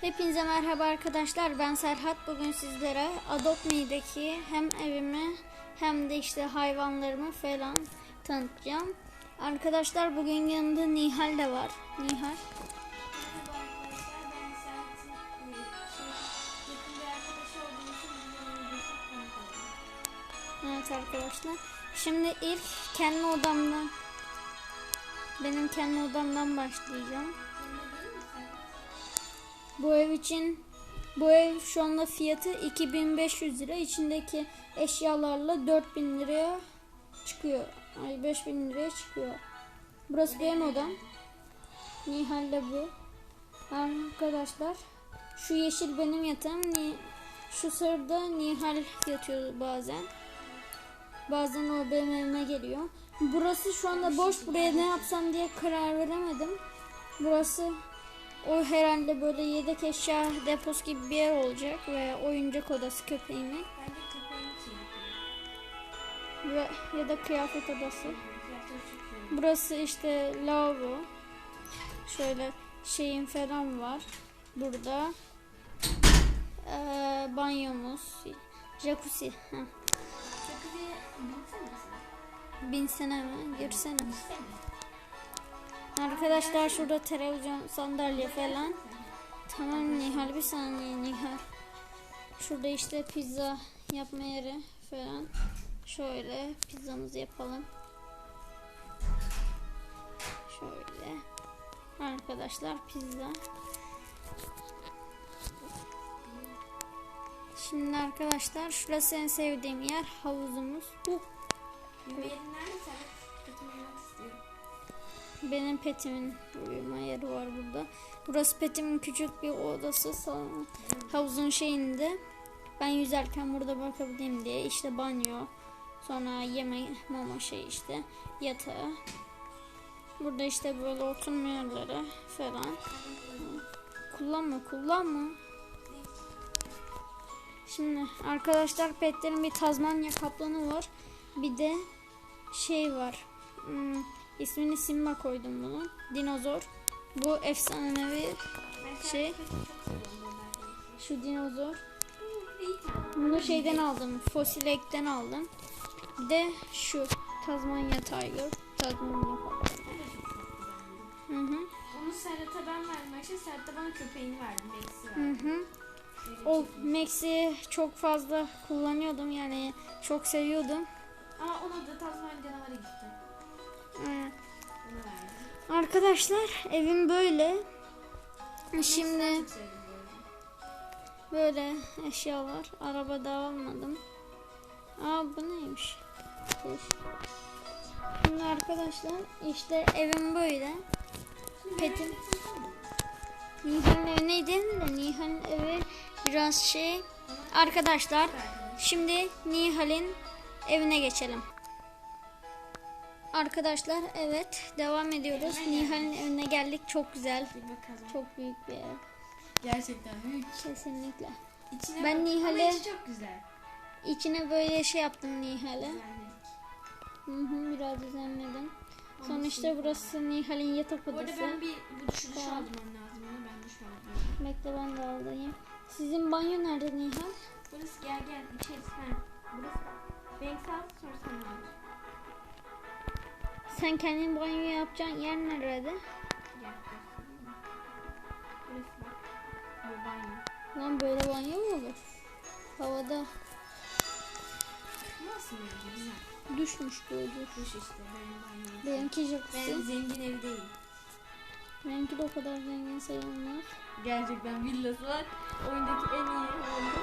Hepinize merhaba arkadaşlar. Ben Serhat. Bugün sizlere Adopt Me'deki hem evimi hem de işte hayvanlarımı falan tanıtacağım. Arkadaşlar bugün yanında Nihal de var. Nihal. Evet arkadaşlar. Şimdi ilk kendi odamdan benim kendi odamdan başlayacağım. Bu ev için bu ev şu anda fiyatı 2500 lira. İçindeki eşyalarla 4000 liraya çıkıyor. Ay 5000 liraya çıkıyor. Burası benim odam. Nihal de bu. Arkadaşlar şu yeşil benim yatağım. Ni şu sarıda Nihal yatıyor bazen. Bazen o benim evime geliyor. Burası şu anda boş. Buraya ne yapsam diye karar veremedim. Burası o herhalde böyle yedek eşya deposu gibi bir yer olacak ve oyuncak odası köpeğimin Ben de köpeğin için yapıyorum. ve ya da kıyafet odası. Burası işte lavabo. Şöyle şeyin falan var. Burada Ee, banyomuz, jacuzzi. Binsene sen. Binsene mi? Girsene. Binsene. Arkadaşlar şurada televizyon, sandalye falan. Tamam Nihal bir saniye Nihal. Şurada işte pizza yapma yeri falan. Şöyle pizzamızı yapalım. Şöyle. Arkadaşlar pizza. Şimdi arkadaşlar şurası en sevdiğim yer havuzumuz. Bu Yemeğin nerede yemek istiyorum. Benim petimin uyuma yeri var burada. Burası petimin küçük bir odası. Salon- Havuzun şeyinde. Ben yüzerken burada bakabileyim diye. işte banyo. Sonra yeme mama şey işte. Yatağı. Burada işte böyle oturma yerleri falan. Kullanma kullanma. Şimdi arkadaşlar petlerin bir Tazmanya kaplanı var. Bir de şey var. Hmm, ismini Simba koydum bunun. Dinozor. Bu efsanevi Şey. Şu dinozor. Bunu şeyden aldım. Fosil Ek'ten aldım. Bir de şu Tazmanya Tiger. Tazmanya. Hı hı. Onu Serhat'a ben verdim. Ayşe Serhat da bana köpeğini verdi. Max'i Hı verdi. hı. Böyle O. Max'i çok fazla kullanıyordum yani çok seviyordum. Ama ona da Tazmanya canavarı gitti. Arkadaşlar evim böyle. Şimdi çok sevdim bu arada. böyle eşyalar. Arabada almadım. Aa bu neymiş? Şimdi arkadaşlar işte evim böyle. Petim. Nihan'ın evi neydi? De Nihan'ın evi biraz şey. Arkadaşlar şimdi Nihal'in evine geçelim. Arkadaşlar evet devam ediyoruz. Nihal'in evine geldik. Çok güzel. Çok büyük bir ev. Gerçekten büyük. Kesinlikle. İçine Ben. Nihal'e- çok güzel. İçine böyle şey yaptım Nihal'e. Hı hı, biraz düzenledim. Sonra işte burası Nihal'in yatak odası. ben bir bu duş Tamam. aldırmam lazım onu ben duş aldım. Bekle ben de alayım. Sizin banyo nerede Nihal? Burası gel gel içerisi ha. Burası renk sağ sonra sen al. Sen kendin banyo yapacağın yer nerede? Lan böyle banyo mu olur? Havada Nasıl yani güzel. düşmüş duş. Duş işte benim. Benimki Ben zengin evi değil. Benimki de o kadar zengin sayılmaz. Gerçekten villası var. Oyundaki en iyi oldu.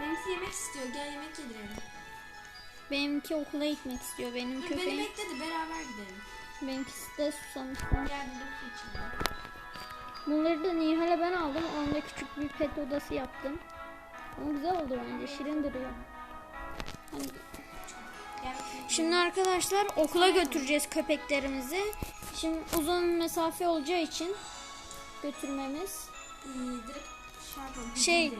Benimki yemek istiyor. Gel yemek yedirelim. Benimki okula gitmek istiyor. Benim Dur beni köpeğim. bekle de beraber gidelim. Benimkisi de susamış. Gel burada su içelim. Bunları da Nihal'e ben aldım. Onda küçük bir pet odası yaptım. Ama güzel oldu bence. Şirin duruyor. Hani. Şimdi arkadaşlar okula götüreceğiz köpeklerimizi. Şimdi uzun mesafe olacağı için götürmemiz. Şey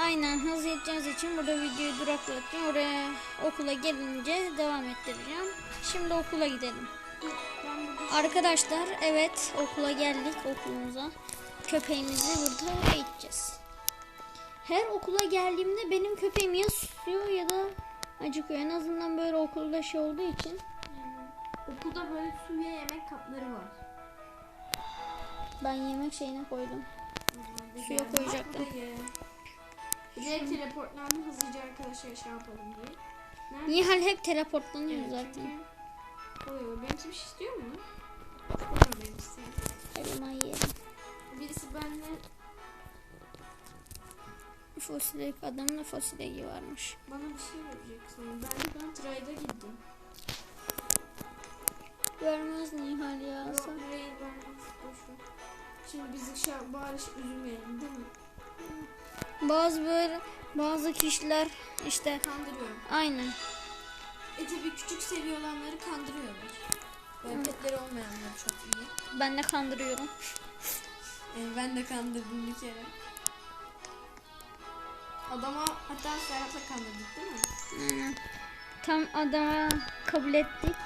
Aynen hız yeteceğiz için burada videoyu duraklattım. Oraya okula gelince devam ettireceğim. Şimdi okula gidelim. Arkadaşlar evet okula geldik okulumuza. köpeğimizi burada eğiteceğiz. Her okula geldiğimde benim köpeğim ya susuyor ya da acıkıyor. En azından böyle okulda şey olduğu için. Okulda böyle suya yemek kapları var. Ben yemek şeyine koydum. Suya koyacaktım. Direkt teleportlandım hızlıca arkadaşlar şey yapalım diye. Nerede? Nihal hep teleportlanıyor Evet, zaten. Oluyor. Benim için bir şey istiyor mu? İstemiyor benim için. Elma yiyelim. Birisi benimle Fosile adamın da fosile varmış. bana bir şey verecek sanırım. Ben de ben trayda gittim. Vermez Nihal ya. Yok burayı vermez. Boşver. Şimdi bizi şey bari şey üzülmeyelim değil mi? Bazı böyle bazı kişiler işte Kandırıyorum. aynen. E tabi küçük seviye olanları kandırıyorlar. Böyle petleri olmayanlar çok iyi. Ben de kandırıyorum. E, ben de kandırdım bir kere. Adama hatta Serhat'la kandırdık değil mi? Aynen. Tam adama kabul ettik.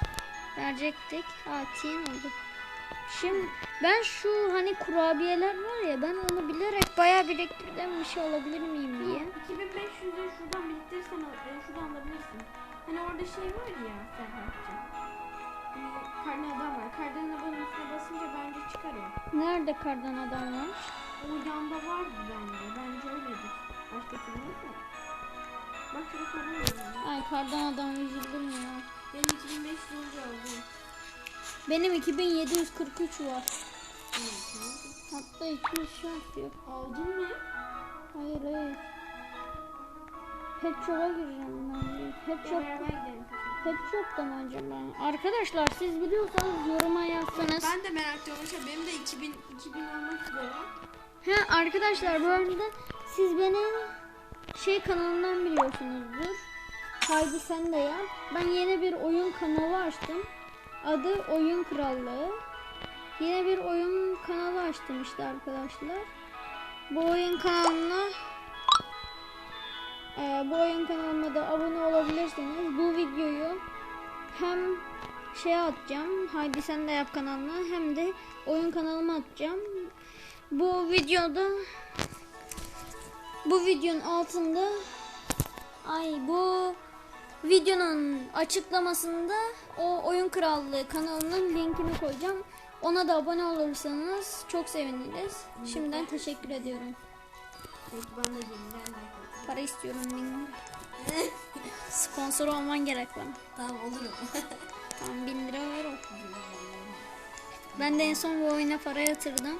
Verecektik. Atiyen oldu. Şimdi ben şu hani kurabiyeler var ya ben onu bilerek bayağı biriktirdim bir şey alabilir miyim diye. 2500'ü şuradan biriktirirsen e, şuradan alabilirsin. Hani orada şey var ya Serhat'cığım. Hani karne adam var. Kardan adamın üstüne basınca bence çıkar o. Nerede kardan adam var? O yanda vardı bence. Bence öyledir. Başka türlü yok mu? Bak şurada kardan adam var. Ay kardan adam üzüldüm ya. Benim 2500 olunca aldım. Benim 2743 var. Hatta 200 şans yok. Aldın mı? Hayır hayır. Pet Shop'a gireceğim ben. Pet Shop. Pet Shop'ta mı acaba? Arkadaşlar siz biliyorsanız yoruma yazsanız. Ben de merak ediyorum. Şey, Benim de 2000, 2000 olmak üzere. Ha arkadaşlar bu arada siz beni şey kanalından biliyorsunuzdur. Haydi sen de yap. Ben yeni bir oyun kanalı açtım. Adı Oyun Krallığı. Yeni bir oyun kanalı açtım işte arkadaşlar. Bu oyun kanalına e, bu oyun kanalıma da abone olabilirsiniz. Bu videoyu hem şey atacağım. Haydi sen de yap kanalına hem de oyun kanalıma atacağım. Bu videoda bu videonun altında ay bu videonun açıklamasında o oyun krallığı kanalının linkini koyacağım. Ona da abone olursanız çok seviniriz. Şimdiden teşekkür ediyorum. Peki ben de gelin. Ben de yapayım. Para istiyorum bin. Sponsor olman gerek bana. Tamam olurum. Tamam bin lira ver o. Ben de en son bu oyuna para yatırdım.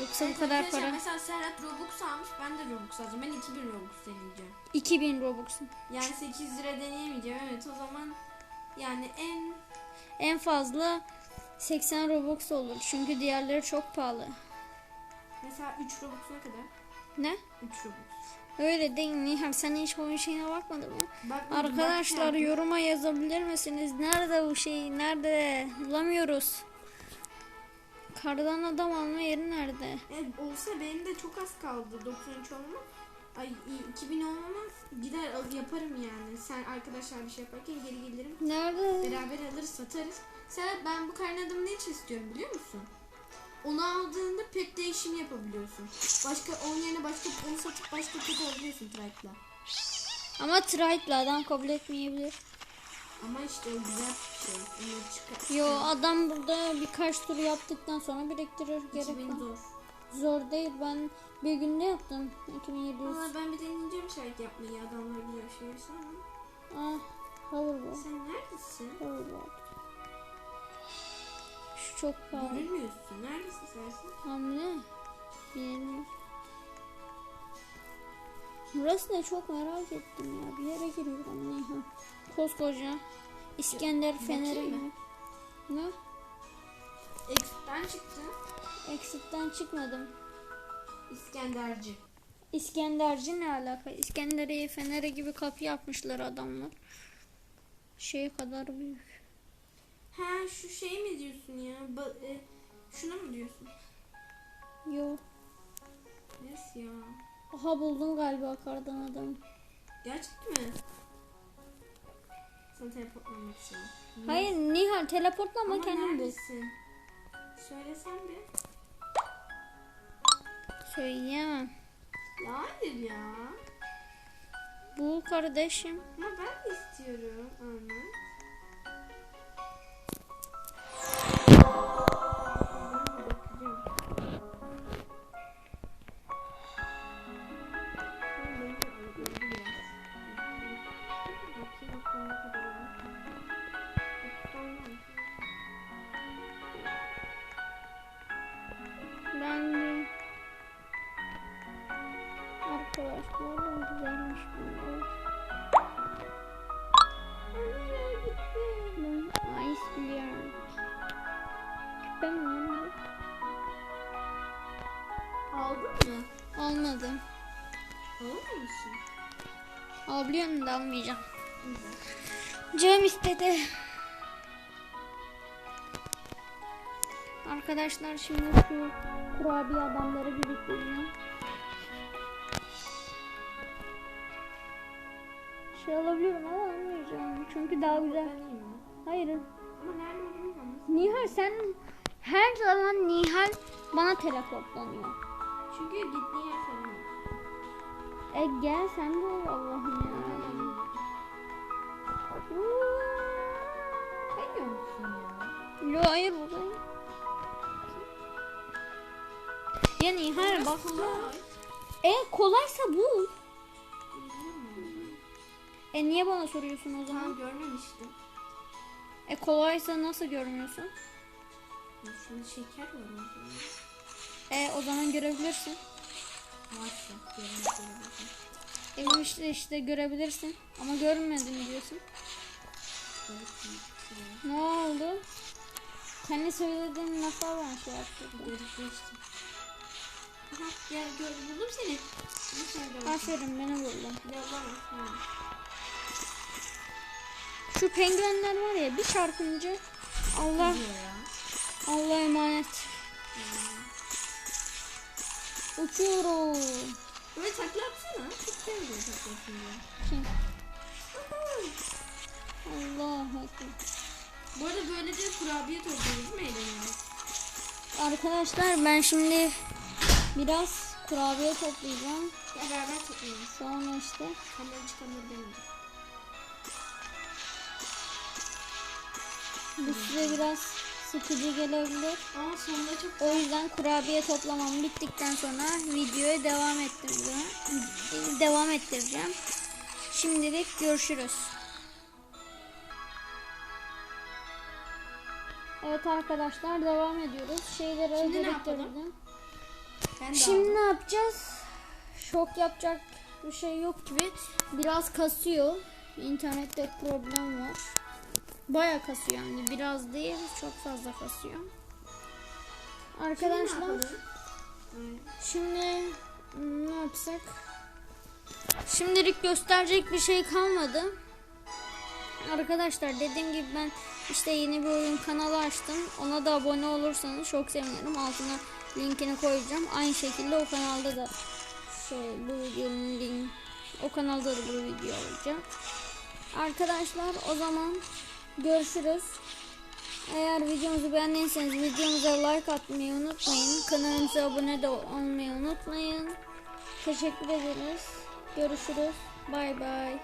Yoksa bu kadar para. Mesela Serhat Robux almış. Ben de Robux alacağım. Ben 2000 Robux deneyeceğim. 2000 Robux. Yani 800 lira deneyemeyeceğim. Evet o zaman yani en En fazla 80 Robux olur. Çünkü diğerleri çok pahalı. mesela 3 Robux ne kadar? Ne? 3 Robux. Öyle değil Nihal. Sen hiç oyun şeyine bakmadın mı? Bak, Arkadaşlar bak, yoruma yazabilir misiniz? Nerede bu şey? Nerede? Bulamıyoruz. Kardan adam alma yeri nerede? Evet, olsa benim de çok az kaldı 93 olmama. Ay iyi, 2000 olmama gider yaparım yani. Sen arkadaşlar bir şey yaparken geri gelirim. Nerede? Beraber alırız satarız. Serhat ben bu karne adamı ne için istiyorum biliyor musun? Onu aldığında pet değişimi yapabiliyorsun. Başka onun yerine başka onu satıp başka pet alabiliyorsun Trike'la. Ama Trike'la adam kabul etmeyebilir. Ama işte o güzel bir şey. Onu çıkar. Yo adam burada birkaç tur yaptıktan sonra biriktirir gerek 2000 yok. zor. Zor değil. Ben bir günde yaptım. 2700. Valla ben bir deneyeceğim şarkı yapmayı adamlar biliyor şey ama. Ah, hoverboard. Sen neredesin? Hoverboard. Şu çok pahalı. Görünmüyorsun. Neredesin sen? Hamle. Bilmiyorum. Burası da çok merak ettim ya. Bir yere giriyorum Niha. Koskoca İskender bakayım gibi. Ne? Exit'ten çıktı. Exit'ten çıkmadım. İskenderci. İskenderci ne alaka? İskenderiye Feneri gibi kapı yapmışlar adamlar. Şey kadar büyük. Ha şu şey mi diyorsun ya? Ba- e, şuna mı diyorsun? Yo. Yes ya. Aha buldum galiba kardan adamı. Gerçekten mi? Sana teleportlamak için. Hayır Nihal teleportlama Ama kendin bul. neredesin? Söylesen bir. Söyleyemem. Ya hayır ya. Bu kardeşim. Ama ben de istiyorum Ahmet. Alabiliyorum da almayacağım. Canım istedi. Arkadaşlar şimdi şu kurabiye adamları biriktireceğim. Şey alabiliyorum ama almayacağım. Çünkü daha güzel. Hayır. Nihal sen her zaman Nihal bana teleportlanıyor. Çünkü gittiğin yer falan. E gel sen de ol Allah'ım ya. Kayıyor musun ya? Yo hayır buradayım. Ya Nihal bak. Kolay. E kolaysa bu. Bilmiyorum. E niye bana soruyorsun o zaman? görmemiştim. E kolaysa nasıl görmüyorsun? Şimdi şeker var. E o zaman görebilirsin. Varsa. Evim işte işte görebilirsin. Ama görmedim diyorsun. Ne oldu? Kendi söylediğin laflar ben şey yaptım. Görüşmüştüm. Aha gel gör buldum seni. Buldum. Aferin beni. Ha. Şu penguenler var ya bir çarpınca Allah. Allah emanet. Uçuyorum. Böyle takla atsana. Çok sevmiyorum takla atmayı. Kim? Allah ekber. Bu arada böylece kurabiye topluyoruz değil mi eğleniyoruz? Arkadaşlar ben şimdi biraz kurabiye toplayacağım. Beraber toplayalım. Sonra işte Kamera çıkanları demeyeceğim. bu size biraz sıkıcı gelebilir. Ama sonunda çok O yüzden kurabiye toplamam bittikten sonra videoya devam ettireceğim. Devam ettireceğim. Şimdilik görüşürüz. Evet arkadaşlar devam ediyoruz. Şeyleri Şimdi ne yapalım? ben Şimdi ne yapacağız? Şok yapacak bir şey yok gibi. Biraz kasıyor. İnternette problem var. Baya kasıyor yani. Biraz değil, çok fazla kasıyor. Arkadaşlar şimdi ne yapsak? Şimdilik gösterecek bir şey kalmadı. Arkadaşlar dediğim gibi ben işte yeni bir oyun kanalı açtım. Ona da abone olursanız çok sevinirim. Altına linkini koyacağım. Aynı şekilde o kanalda da şey bu videonun link o kanalda da bu video olacak. Arkadaşlar o zaman görüşürüz. Eğer videomuzu beğendiyseniz videomuza like atmayı unutmayın. Kanalımıza abone de olmayı unutmayın. Teşekkür ederiz. Görüşürüz. Bay bay.